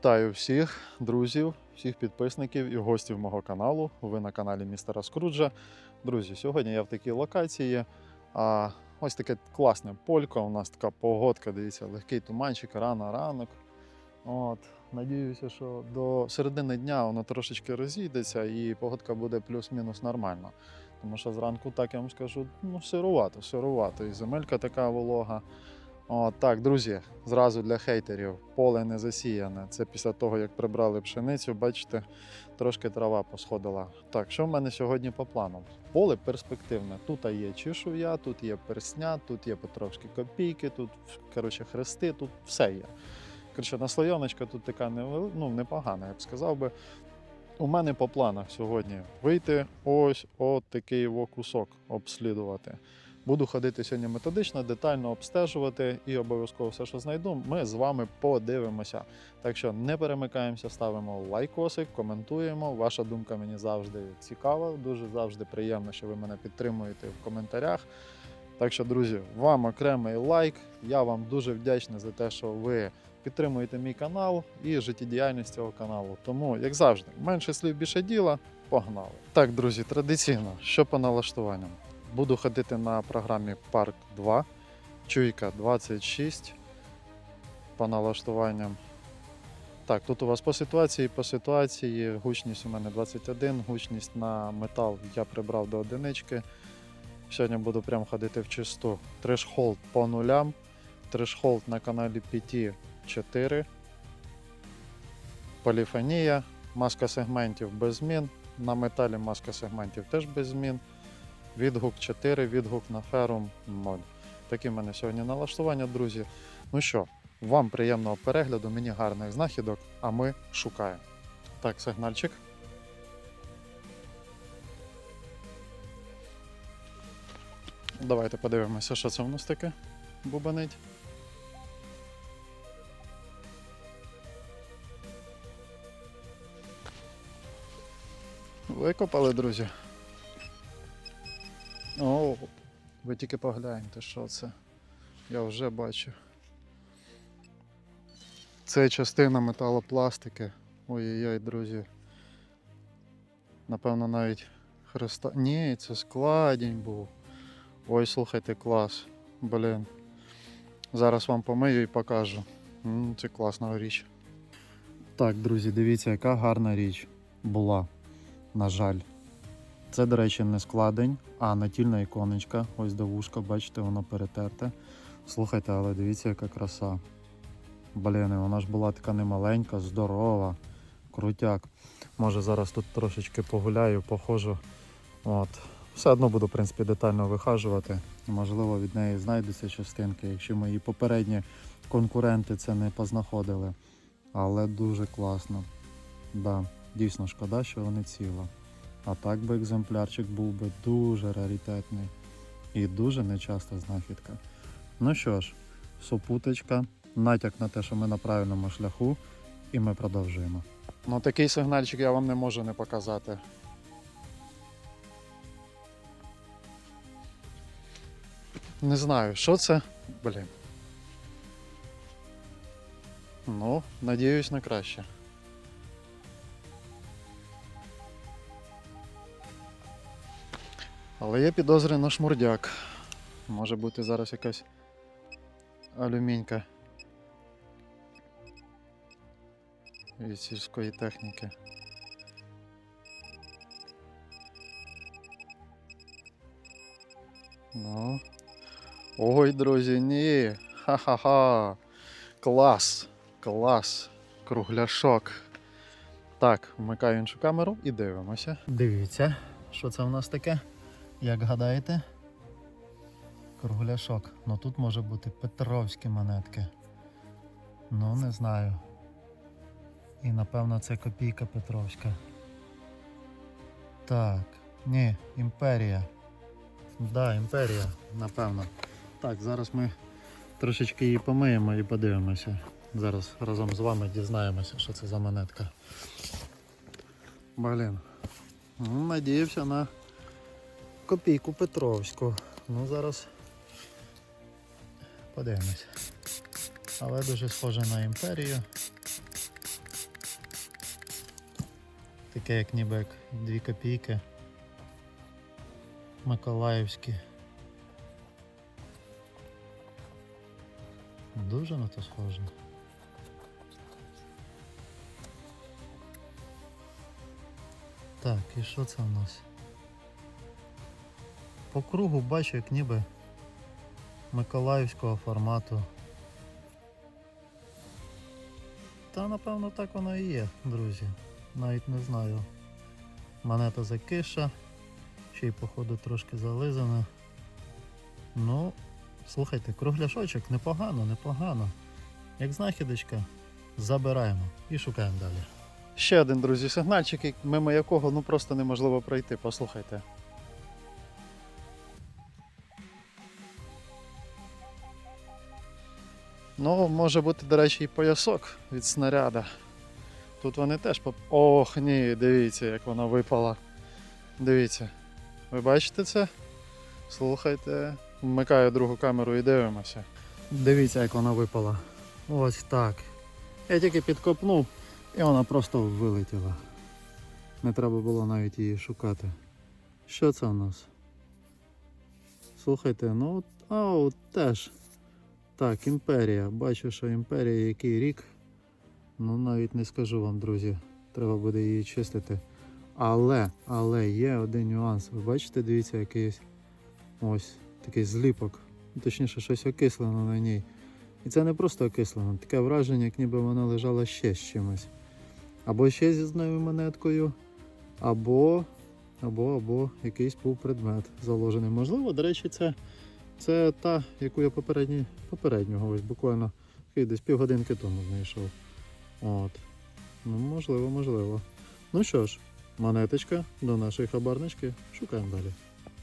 Вітаю всіх друзів, всіх підписників і гостів мого каналу. Ви на каналі Містера Скруджа. Друзі, сьогодні я в такій локації. А, ось таке класне полько. У нас така погодка, дивіться, легкий туманчик, рано ранок. От, надіюся, що до середини дня воно трошечки розійдеться і погодка буде плюс-мінус нормальна. Тому що зранку, так я вам скажу, ну сирувато, сирувато. І земелька така волога. О, так, друзі, зразу для хейтерів. Поле не засіяне. Це після того, як прибрали пшеницю, бачите, трошки трава посходила. Так, що в мене сьогодні по планам? Поле перспективне. Тут є чешуя, тут є персня, тут є петровські копійки, тут коротше, хрести, тут все є. Коротше, наслойоночка тут така ну, непогана, я б сказав би. У мене по планах сьогодні вийти ось от такий кусок обслідувати. Буду ходити сьогодні методично, детально обстежувати і обов'язково все, що знайду, ми з вами подивимося. Так що не перемикаємося, ставимо лайкосик, коментуємо. Ваша думка мені завжди цікава, дуже завжди приємно, що ви мене підтримуєте в коментарях. Так що, друзі, вам окремий лайк. Я вам дуже вдячний за те, що ви підтримуєте мій канал і життєдіяльність цього каналу. Тому, як завжди, менше слів, більше діла. Погнали. Так, друзі, традиційно, що по налаштуванням? Буду ходити на програмі Парк 2, чуйка 26 по налаштуванням. Так, тут у вас по ситуації, по ситуації, гучність у мене 21, гучність на метал я прибрав до одинички. Сьогодні буду прям ходити в чисту. Трешхолд по нулям. Трешхолд на каналі PT 4. Поліфонія. Маска сегментів без змін. На металі маска сегментів теж без змін. Відгук 4, відгук на ферум 0. Такі в мене сьогодні налаштування, друзі. Ну що, вам приємного перегляду, мені гарних знахідок, а ми шукаємо. Так, сигнальчик. Давайте подивимося, що це в нас таке бубанить. Викопали, друзі. О, ви тільки погляньте, що це. Я вже бачу. Це частина металопластики. Ой-ой-ой, друзі. Напевно, навіть хреста. Ні, це складінь був. Ой, слухайте, клас. Блін. Зараз вам помию і покажу. Це класна річ. Так, друзі, дивіться, яка гарна річ була. На жаль. Це, до речі, не складень, а натільна іконочка. Ось до вушка, бачите, воно перетерте. Слухайте, але дивіться, яка краса. Блін, вона ж була така немаленька, здорова, крутяк. Може зараз тут трошечки погуляю, похожу. От. Все одно буду, в принципі, детально вихажувати. Можливо, від неї знайдуться частинки, якщо мої попередні конкуренти це не познаходили. Але дуже класно. Да, дійсно шкода, що вони ціла. А так би екземплярчик був би дуже раритетний і дуже нечаста знахідка. Ну що ж, супуточка, натяк на те, що ми на правильному шляху, і ми продовжуємо. Ну такий сигнальчик я вам не можу не показати. Не знаю, що це. Блін. Ну, надіюсь на краще. Але є підозри на шмурдяк. Може бути зараз якась алюмінька від сільської техніки. Ну. Ой, друзі, ні. Ха-ха-ха. Клас. Клас. Кругляшок. Так, вмикаю іншу камеру і дивимося. Дивіться, що це в нас таке? Як гадаєте? Кругляшок. Ну тут може бути Петровські монетки. Ну, не знаю. І напевно це копійка Петровська. Так. Ні, імперія. Да, імперія, напевно. Так, зараз ми трошечки її помиємо і подивимося. Зараз разом з вами дізнаємося, що це за монетка. Блін. Надіявся на копійку Петровську. Ну зараз подивимось. Але дуже схоже на імперію. Таке як ніби як 2 копійки. Миколаївські. Дуже на то схоже. Так, і що це в нас? По кругу бачу, як ніби миколаївського формату. Та напевно так воно і є, друзі. Навіть не знаю. Монета закиша, ще й походу трошки зализана. Ну, слухайте, кругляшочок непогано, непогано. Як знахідочка, забираємо і шукаємо далі. Ще один, друзі, сигнальчик, мимо якого ну просто неможливо пройти. Послухайте. Ну, може бути, до речі, і поясок від снаряда. Тут вони теж поп... Ох, ні, дивіться, як вона випала. Дивіться. Ви бачите це? Слухайте. Вмикаю другу камеру і дивимося. Дивіться, як вона випала. Ось так. Я тільки підкопнув, і вона просто вилетіла. Не треба було навіть її шукати. Що це у нас? Слухайте, ну от- а от теж. Так, імперія. Бачу, що імперія який рік. Ну навіть не скажу вам, друзі. Треба буде її чистити. Але, але є один нюанс. Ви бачите, дивіться, якийсь ось такий зліпок. Точніше, щось окислено на ній. І це не просто окислено, таке враження, як ніби вона лежала ще з чимось. Або ще зі зною монеткою, або, або, або якийсь був предмет заложений. Можливо, до речі, це, це та, яку я попередні, попереднього ось буквально десь півгодинки тому знайшов. От. Ну, можливо, можливо. Ну що ж, монеточка до нашої хабарнички. Шукаємо далі.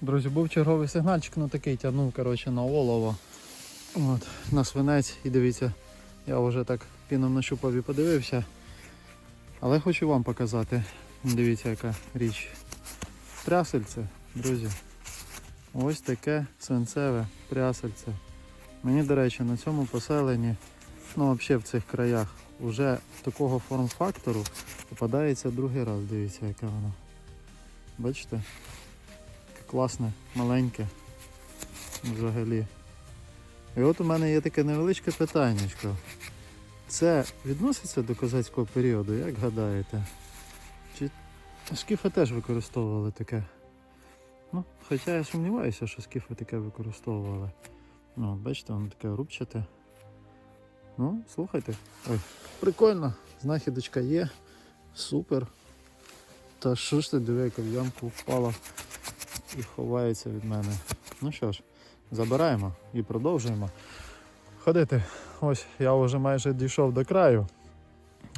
Друзі, був черговий сигнальчик, ну такий тягнув коротше, на олово. От, на свинець. І дивіться, я вже так піном нащупав і подивився. Але хочу вам показати. Dивіться, яка річ. Прясельце, друзі. Ось таке свинцеве прясельце. Мені, до речі, на цьому поселенні, ну взагалі в цих краях, уже такого форм-фактору попадається другий раз. Дивіться, яке воно. Бачите? Таке класне, маленьке. Взагалі. І от у мене є таке невеличке питаннячко. Це відноситься до козацького періоду, як гадаєте? Чи скіфи теж використовували таке? Ну, хоча я сумніваюся, що скіфи таке використовували. Ну, бачите, воно таке рубчате. Ну, слухайте. Ой, прикольно, знахідочка є. Супер. Та що ж ти диви, яка в ямку впала і ховається від мене. Ну що ж, забираємо і продовжуємо ходити. Ось я вже майже дійшов до краю.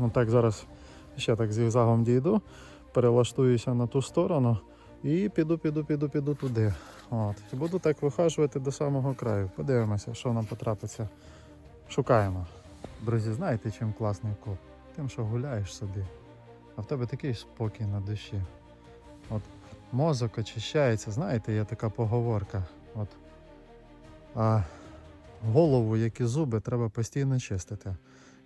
Отак зараз ще так зігзагом дійду, перелаштуюся на ту сторону і піду, піду, піду, піду туди. От. І буду так вихажувати до самого краю. Подивимося, що нам потрапиться. Шукаємо. Друзі, знаєте, чим класний коп? Тим, що гуляєш собі, а в тебе такий спокій на душі. От мозок очищається, знаєте, є така поговорка. От, а голову, як і зуби, треба постійно чистити.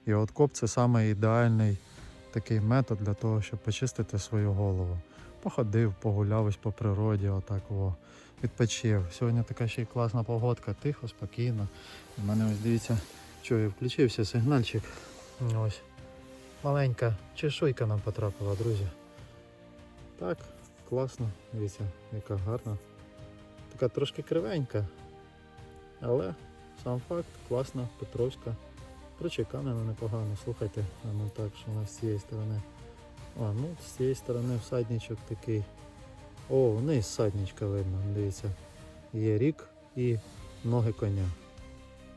І от коп це саме ідеальний такий метод для того, щоб почистити свою голову. Походив, погуляв ось по природі, отак о, відпочив. Сьогодні така ще й класна погодка, тихо, спокійно. У мене ось дивіться, що я включився сигнальчик. Ось. Маленька чешуйка нам потрапила, друзі. Так, класно, дивіться, яка гарна. Така трошки кривенька. Але сам факт, класна, Петровська. Прочеканена непогано. Слухайте, ну так, що нас з цієї сторони. А, ну з цієї сторони всадничок такий. О, вниз всадничка видно, дивіться. Є рік і ноги коня.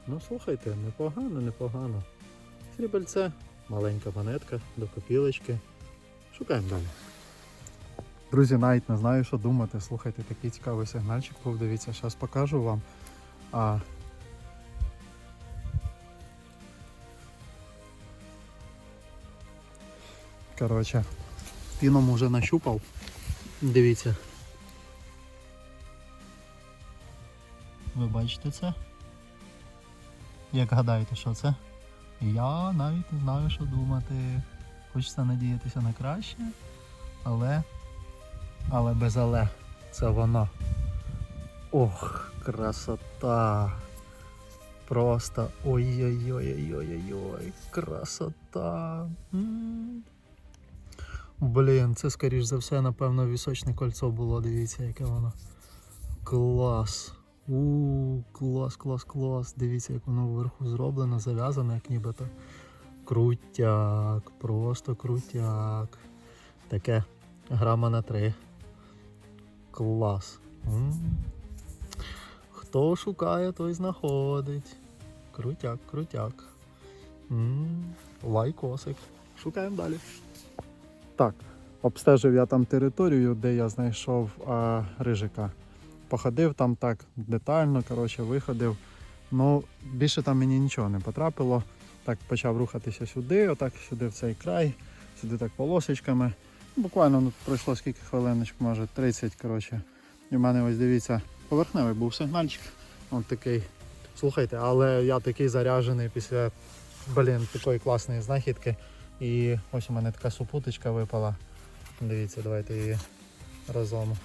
Ну слухайте, непогано, непогано. Срібельце, маленька монетка до копілочки. Шукаємо далі. Друзі, навіть не знаю, що думати. Слухайте, такий цікавий сигнальчик був. Дивіться, зараз покажу вам. А... Коротше, піном уже нащупав. Дивіться. Ви бачите це? Як гадаєте, що це? Я навіть не знаю, що думати. Хочеться надіятися на краще. Але, але без але. Це воно. Ох, красота. Просто ой-ой-ой-ой-ой-ой, красота. М. Блін, це скоріш за все, напевно, вісочне кольцо було. Дивіться, яке воно. Клас. У, клас, клас, клас. Дивіться, як воно вверху зроблено, зав'язане, як нібито. Крутяк, просто крутяк. Таке грама на три. Клас. М. Хто шукає, той знаходить. Крутяк, крутяк. М, Лайкосик. Шукаємо далі. Так, обстежив я там територію, де я знайшов а, рижика. Походив там так детально, коротше, виходив. Ну, більше там мені нічого не потрапило. Так почав рухатися сюди, отак сюди в цей край, сюди так полосочками. Буквально ну, пройшло скільки хвилиночок, може 30, коротше. І в мене ось дивіться, поверхневий був сигнальчик. Ось такий. Слухайте, але я такий заряджений після блін, такої класної знахідки. І ось у мене така супуточка випала. Дивіться, давайте її разом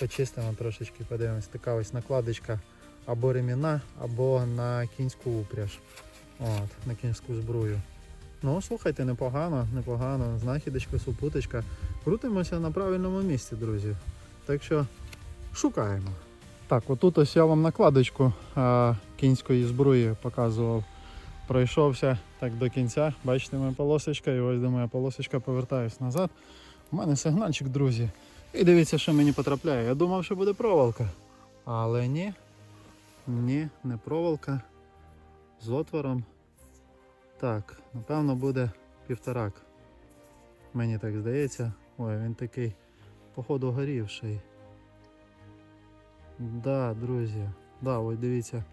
почистимо трошечки, подивимось. Така ось накладочка або реміна, або на кінську упряж. От, на кінську зброю. Ну, слухайте, непогано, непогано. Знахідочка, супуточка. Крутимося на правильному місці, друзі. Так що шукаємо. Так, отут ось я вам накладочку а, кінської зброї показував. Пройшовся так до кінця. Бачите, моя полосочка, і ось де моя полосочка повертаюсь назад. У мене сигнальчик, друзі. І дивіться, що мені потрапляє. Я думав, що буде проволока. Але ні. Ні, не проволока. З отвором. Так, напевно, буде півторак. Мені так здається. Ой, він такий, походу, горівший. Да, друзі. Да, ось дивіться.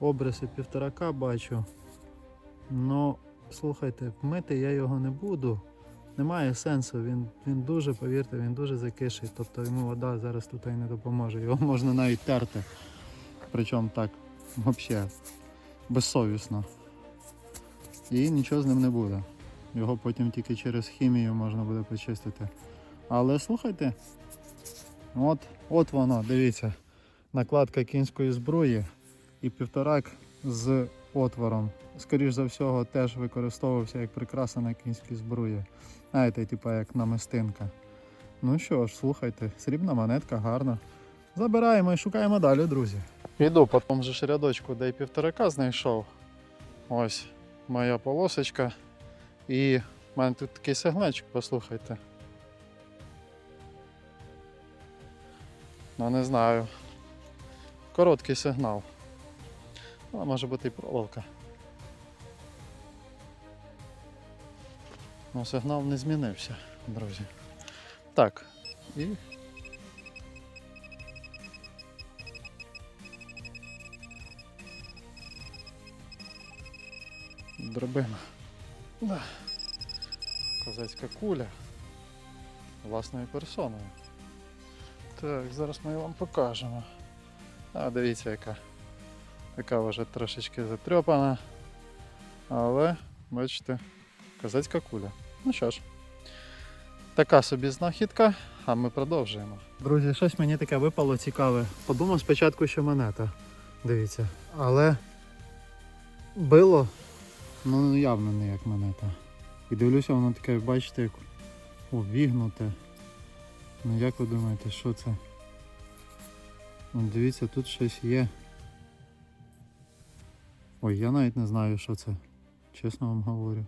Обриси півторака бачу. Ну, слухайте, мити я його не буду. Немає сенсу, він, він дуже, повірте, він дуже закиший. Тобто йому вода зараз тут і не допоможе. Його можна навіть терти. Причому так, взагалі, безсовісно. І нічого з ним не буде. Його потім тільки через хімію можна буде почистити. Але слухайте, от, от воно, дивіться, накладка кінської зброї і півторак з отвором. Скоріш за всього, теж використовувався як прикраса на кінській зброї. Знаєте, типу як намистинка. Ну що ж, слухайте, срібна монетка гарна. Забираємо і шукаємо далі, друзі. Йду по тому же ж рядочку, де і півторака знайшов. Ось моя полосочка. І в мене тут такий сигнальчик, послухайте. Ну не знаю. Короткий сигнал. Але може бути і проволока. Ну, сигнал не змінився, друзі. Так. І. Дробина. Да. Козацька куля. Власною персоною. Так, зараз ми вам покажемо. А, дивіться, яка. Така вже трошечки затрьопана. Але, бачите, козацька куля. Ну що ж, така собі знахідка, а ми продовжуємо. Друзі, щось мені таке випало цікаве. Подумав спочатку, що монета. Дивіться. Але било, ну явно не як монета. І дивлюся, воно таке, бачите, як увігнуте. Ну як ви думаєте, що це? Ну, дивіться, тут щось є. Ой, я навіть не знаю, що це. Чесно вам говорю.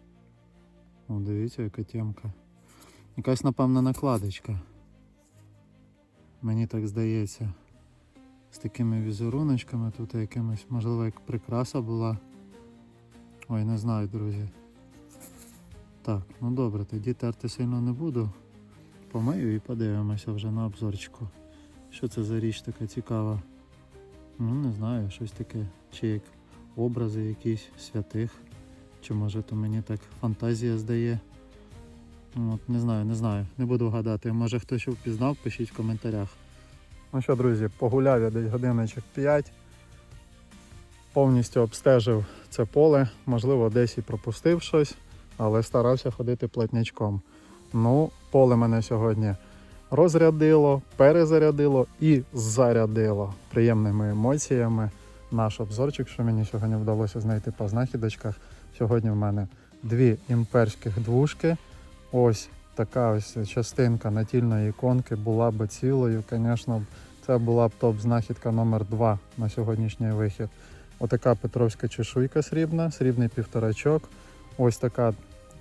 О, дивіться, яка темка. Якась, напевно, накладочка. Мені так здається. З такими візеруночками тут якимось, можливо, як прикраса була. Ой, не знаю, друзі. Так, ну добре, тоді терти сильно не буду. Помию і подивимося вже на обзорчику. Що це за річ така цікава? Ну, не знаю, щось таке. Чи як образи якісь святих. Чи може то мені так фантазія здає. От, не знаю, не знаю, не буду гадати. Може хтось впізнав, пишіть в коментарях. Ну що, друзі, погуляв я десь годиночок 5. Повністю обстежив це поле, можливо, десь і пропустив щось, але старався ходити платнячком. Ну, поле мене сьогодні розрядило, перезарядило і зарядило приємними емоціями. Наш обзорчик, що мені сьогодні вдалося знайти по знахідочках. Сьогодні в мене дві імперських двушки. Ось така ось частинка натільної іконки була би цілою. Звісно, це була б топ-знахідка номер 2 на сьогоднішній вихід. Отака Петровська чешуйка срібна, срібний півторачок. Ось така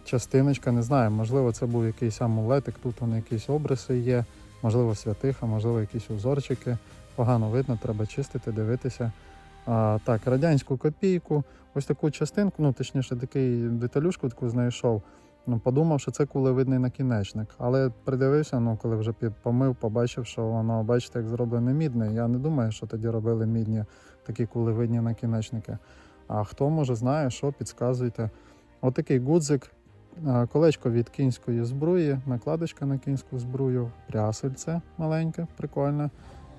частиночка, не знаю, можливо, це був якийсь амулетик, тут вони якісь обриси є, можливо, святиха, можливо, якісь узорчики. Погано видно, треба чистити, дивитися. А, так, радянську копійку, ось таку частинку, ну точніше, такий деталюшку таку знайшов. Ну, подумав, що це кулевидний накінечник. Але придивився, ну коли вже помив, побачив, що воно, бачите, як зроблене мідне. Я не думаю, що тоді робили мідні такі кулевидні накінечники. А хто може знає, що підказуйте. Отакий гудзик, колечко від кінської збруї, накладочка на кінську збрую, прясельце маленьке, прикольне,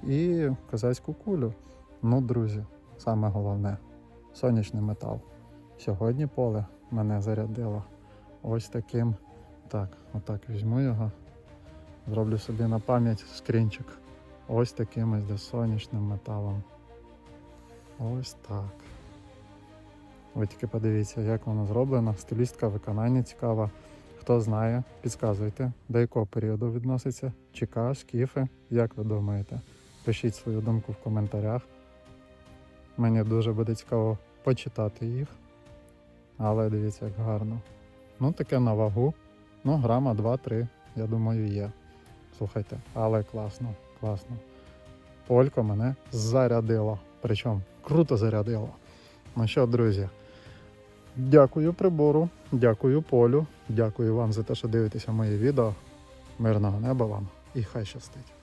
і козацьку кулю. Ну, друзі, саме головне сонячний метал. Сьогодні поле мене зарядило ось таким. Так, отак візьму його. Зроблю собі на пам'ять скрінчик. Ось таким ось де сонячним металом. Ось так. Ви тільки подивіться, як воно зроблено. Стилістка виконання цікава. Хто знає, підказуйте, до якого періоду відноситься. ЧК, скіфи, як ви думаєте? Пишіть свою думку в коментарях. Мені дуже буде цікаво почитати їх. Але дивіться, як гарно. Ну, таке на вагу. Ну, грама 2-3, я думаю, є. Слухайте, але класно, класно. Полько мене зарядило. Причому круто зарядило. Ну що, друзі, дякую прибору, дякую полю, дякую вам за те, що дивитеся мої відео. Мирного неба вам і хай щастить.